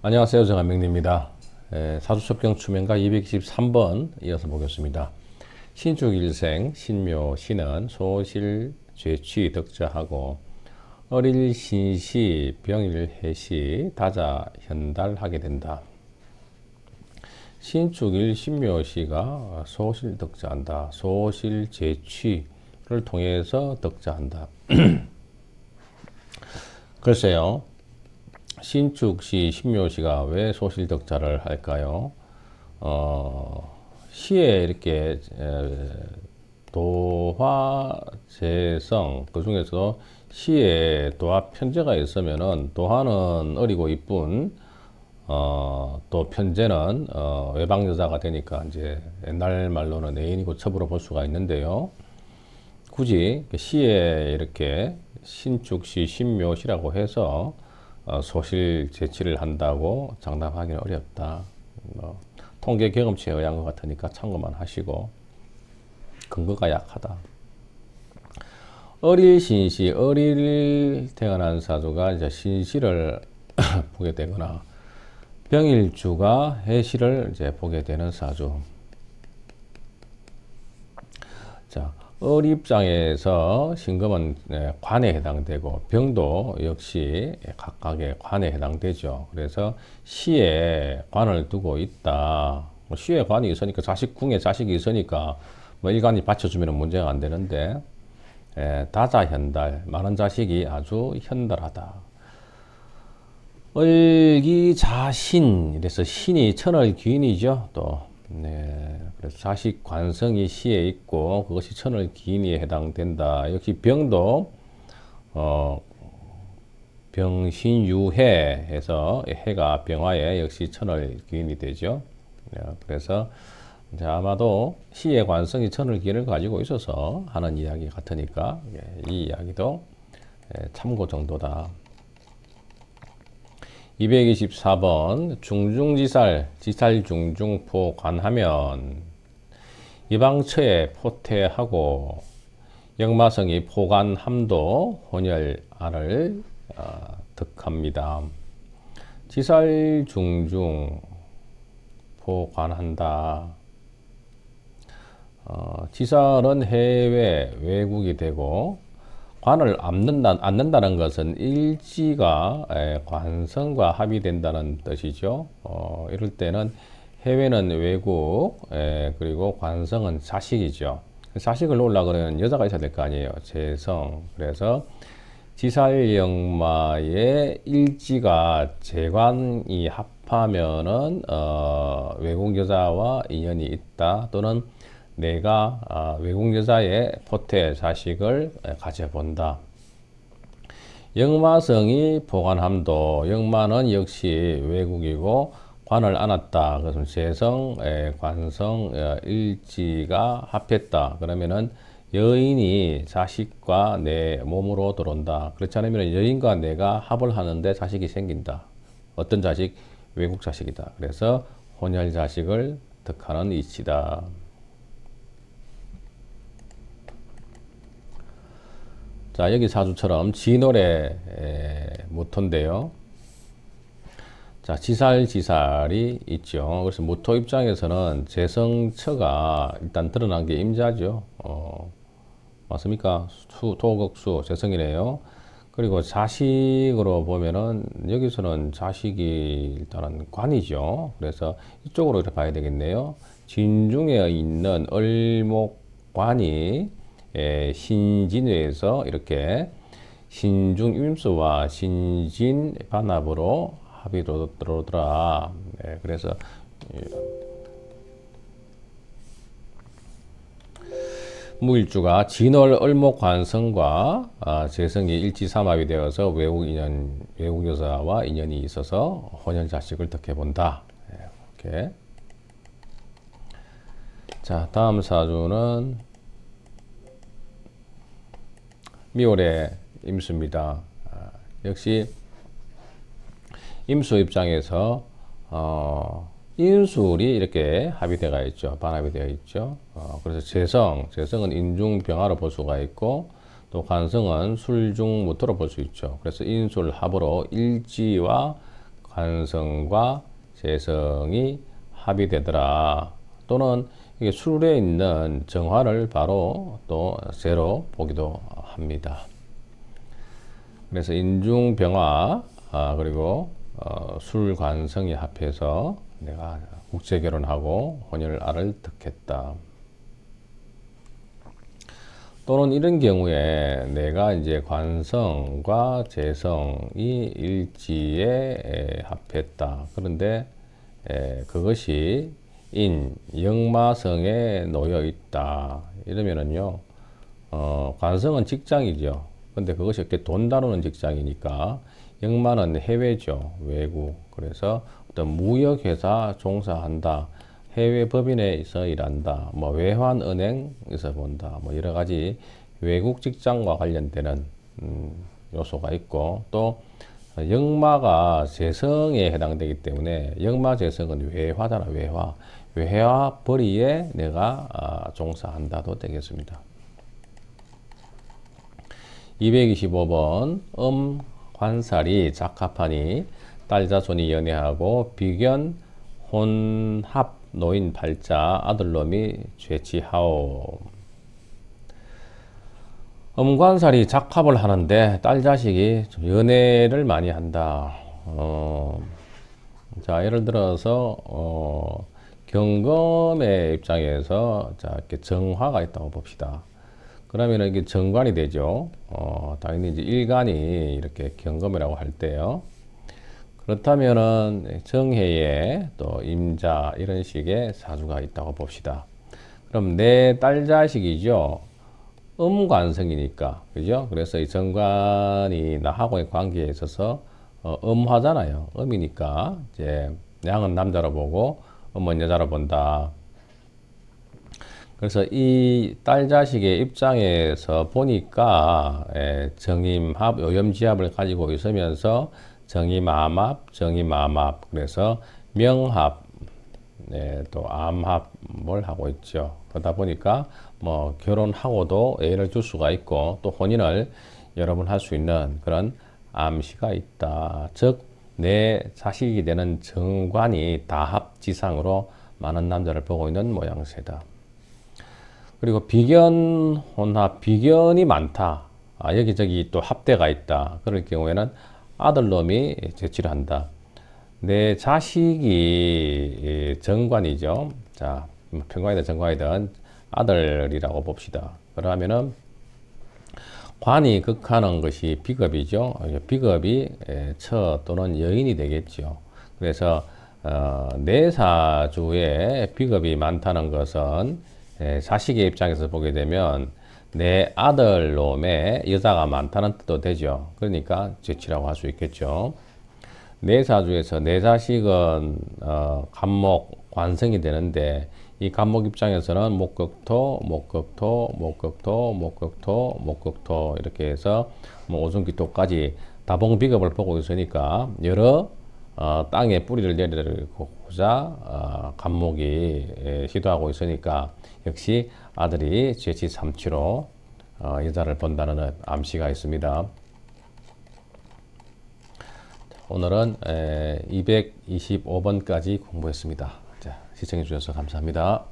안녕하세요. 정한명입니다. 사주첩경 추명가 223번 이어서 보겠습니다. 신축 일생 신묘 신은 소실 죄취 덕자하고 어릴 신시 병일 해시 다자 현달하게 된다. 신축일 신묘시가 소실 덕자한다. 소실 죄취를 통해서 덕자한다. 글쎄요. 신축시, 신묘시가 왜 소실덕자를 할까요? 어, 시에 이렇게 도화 재성 그 중에서 시에 도화 편제가 있으면은 도화는 어리고 이쁜 어, 또 편제는 어, 외방 여자가 되니까 이제 옛날 말로는 애인이고 첩으로 볼 수가 있는데요. 굳이 시에 이렇게 신축시, 신묘시라고 해서 어, 소실 제치를 한다고 장담하기는 어렵다. 뭐, 통계 경험치에 의한 것 같으니까 참고만 하시고 근거가 약하다. 어릴 신시, 어릴 태어난 사주가 이제 신시를 보게 되거나 병일주가 해시를 이제 보게 되는 사주. 자, 을 입장에서 신금은 네, 관에 해당되고 병도 역시 각각의 관에 해당되죠. 그래서 시에 관을 두고 있다. 뭐 시에 관이 있으니까 자식 궁에 자식이 있으니까 뭐 일간이 받쳐주면 문제가 안 되는데 예, 다자현달 많은 자식이 아주 현달하다. 을기자신 이래서 신이 천을 귀인이죠. 또 네, 그래서 자식 관성이 시에 있고 그것이 천을 기인에 해당된다. 역시 병도 어, 병신유해해서 해가 병화에 역시 천을 기인이 되죠. 네, 그래서 아마도 시의 관성이 천을 기인을 가지고 있어서 하는 이야기 같으니까 예, 이 이야기도 예, 참고 정도다. 224번 중중지살 지살 중중포 관하면 이방처에 포태하고 역마성이 포관함도 혼혈알을 어, 득합니다. 지살 중중 포관한다. 어, 지살은 해외 외국이 되고 관을 앉는다, 앉는다는 것은 일지가 관성과 합의된다는 뜻이죠. 어, 이럴 때는 해외는 외국, 에, 그리고 관성은 자식이죠. 자식을 놓으려 그러면 여자가 있어야 될 거 아니에요. 재성. 그래서 지살영마의 일지가 재관이 합하면은 어, 외국 여자와 인연이 있다 또는 내가 아, 외국 여자의 포태 자식을 가져본다. 영마성이 보관함도 영마는 역시 외국이고 관을 안았다. 그것은 재성, 관성, 어, 일지가 합했다. 그러면은 여인이 자식과 내 몸으로 들어온다. 그렇지 않으면 여인과 내가 합을 하는데 자식이 생긴다. 어떤 자식? 외국 자식이다. 그래서 혼혈 자식을 득하는 이치다. 자, 여기 사주처럼 지노래 모토인데요. 자, 지살, 지살이 있죠. 그래서 모토 입장에서는 재성처가 일단 드러난 게 임자죠. 어, 맞습니까? 수, 토극수, 재성이네요. 그리고 자식으로 보면은 여기서는 자식이 일단은 관이죠. 그래서 이쪽으로 이렇게 봐야 되겠네요. 진중에 있는 을목관이 예, 신진에서 이렇게 신중 임수와 신진 반합으로 합의로 들어오더라. 네, 그래서 무일주가 진월 을목 관성과 아, 재성이 일지삼합이 되어서 외국 인연 외국 여자와 인연이 있어서 혼연 자식을 득해 본다. 네, 이렇게. 자 다음 사주는 미월의 임수입니다. 아, 역시 임수 입장에서 어, 인술이 이렇게 합의되어 있죠. 반합이 되어 있죠. 어, 그래서 재성, 재성은 인중병화로 볼 수가 있고 또 관성은 술중무토로 볼 수 있죠. 그래서 인술 합으로 일지와 관성과 재성이 합의되더라. 또는 이게 술에 있는 정화를 바로 또 세로 보기도 합니다. 그래서 인중병화 아, 그리고 어, 술관성이 합해서 내가 국제 결혼하고 혼혈 알을 득했다. 또는 이런 경우에 내가 이제 관성과 재성이 일지에 에, 합했다. 그런데 에, 그것이 인 역마성에 놓여 있다. 이러면은요, 어, 관성은 직장이죠. 근데 그것이 이렇게 돈 다루는 직장이니까 역마는 해외죠. 외국. 그래서 어떤 무역회사 종사한다. 해외 법인에서 일한다. 뭐 외환은행에서 본다. 뭐 여러 가지 외국 직장과 관련되는 음, 요소가 있고 또 역마가 재성에 해당되기 때문에 역마 재성은 외화잖아 외화 외화 벌이에 내가 아, 종사한다도 되겠습니다. 225번 음 관살이 작합하니 딸자손이 연애하고 비견 혼합 노인 발자 아들놈이 죄치하오 음관살이 작합을 하는데 딸 자식이 좀 연애를 많이 한다. 어, 자 예를 들어서 어, 경검의 입장에서 자 이렇게 정화가 있다고 봅시다. 그러면 이게 정관이 되죠. 어, 당연히 이제 일간이 이렇게 경검이라고 할 때요. 그렇다면은 정해에 또 임자 이런 식의 사주가 있다고 봅시다. 그럼 내 딸 자식이죠. 음관성이니까 그죠? 그래서 이 정관이 나 하고의 관계에 있어서 어, 음화잖아요. 음이니까 이제 양은 남자로 보고 음은 여자로 본다. 그래서 이 딸 자식의 입장에서 보니까 에, 정임합, 오염지합을 가지고 있으면서 정임암합, 정임암합, 그래서 명합, 네, 또 암합을 하고 있죠. 그러다 보니까 뭐 결혼하고도 애를 줄 수가 있고 또 혼인을 여러 번할수 있는 그런 암시가 있다. 즉, 내 자식이 되는 정관이 다합지상으로 많은 남자를 보고 있는 모양새다. 그리고 비견 혼합, 비견이 많다. 아, 여기저기 또 합대가 있다. 그럴 경우에는 아들놈이 제치를 한다. 내 자식이 정관이죠. 자, 뭐 평관이든 정관이든 아들이라고 봅시다. 그러면은 관이 극하는 것이 비겁이죠. 비겁이 처 또는 여인이 되겠죠. 그래서 어, 내사주에 비겁이 많다는 것은 자식의 입장에서 보게 되면 내 아들 놈에 여자가 많다는 뜻도 되죠. 그러니까 죄치라고 할 수 있겠죠. 내 사주에서 내 자식은 어, 간목 관성이 되는데 이 간목 입장에서는 목격토, 목격토, 목격토, 목격토, 목격토 이렇게 해서 뭐 오순기토까지 다봉 비겁을 보고 있으니까 여러 어, 땅에 뿌리를 내리고자 어, 간목이 예, 시도하고 있으니까 역시 아들이 죄치 삼치로 어, 여자를 본다는 암시가 있습니다. 오늘은 225번까지 공부했습니다. 자, 시청해 주셔서 감사합니다.